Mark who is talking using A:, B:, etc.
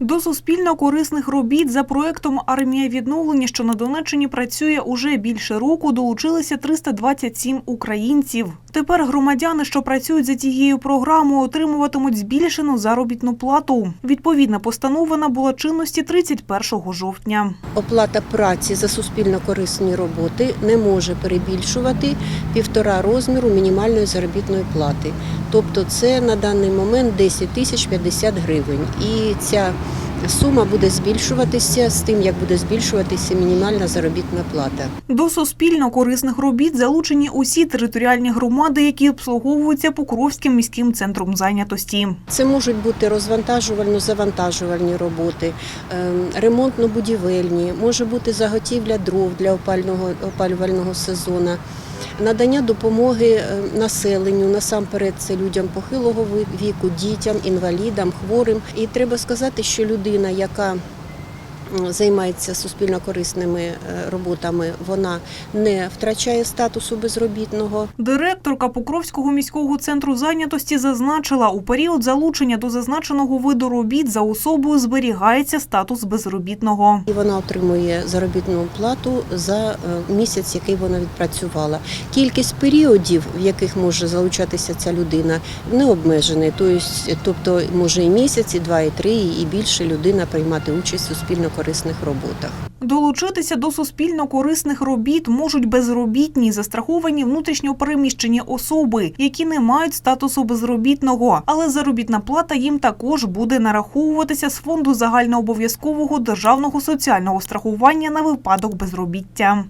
A: До суспільно корисних робіт за проектом Армія відновлення, що на Донеччині працює уже більше року, долучилися 327 українців. Тепер громадяни, що працюють за тією програмою, отримуватимуть збільшену заробітну плату. Відповідна постанова набула чинності 31 жовтня.
B: Оплата праці за суспільно корисні роботи не може перебільшувати півтора розміру мінімальної заробітної плати. Тобто це на даний момент 10 тисяч 50 гривень. І ця сума буде збільшуватися з тим, як буде збільшуватися мінімальна заробітна плата.
A: До суспільно корисних робіт залучені усі територіальні громади, які обслуговуються Покровським міським центром зайнятості.
B: Це можуть бути розвантажувально-завантажувальні роботи, ем, ремонтно-будівельні, може бути заготівля дров для опалювального сезону, надання допомоги е, населенню, насамперед це людям похилого віку, дітям, інвалідам, хворим. І треба сказати, що людина, яка Займається суспільно корисними е, роботами, вона не втрачає статусу безробітного.
A: Директорка Покровського міського центру зайнятості зазначила, у період залучення до зазначеного виду робіт за особою зберігається статус безробітного.
B: І вона отримує заробітну плату за е, місяць, який вона відпрацювала. Кількість періодів, в яких може залучатися ця людина, не обмежений. Тобто, може і місяць, і два, і три, і більше людина приймати участь у суспільно-корисних роботах.
A: Долучитися до суспільно корисних робіт можуть безробітні, застраховані внутрішньо переміщені особи, які не мають статусу безробітного, але заробітна плата їм також буде нараховуватися з фонду загальнообов'язкового державного соціального страхування на випадок безробіття.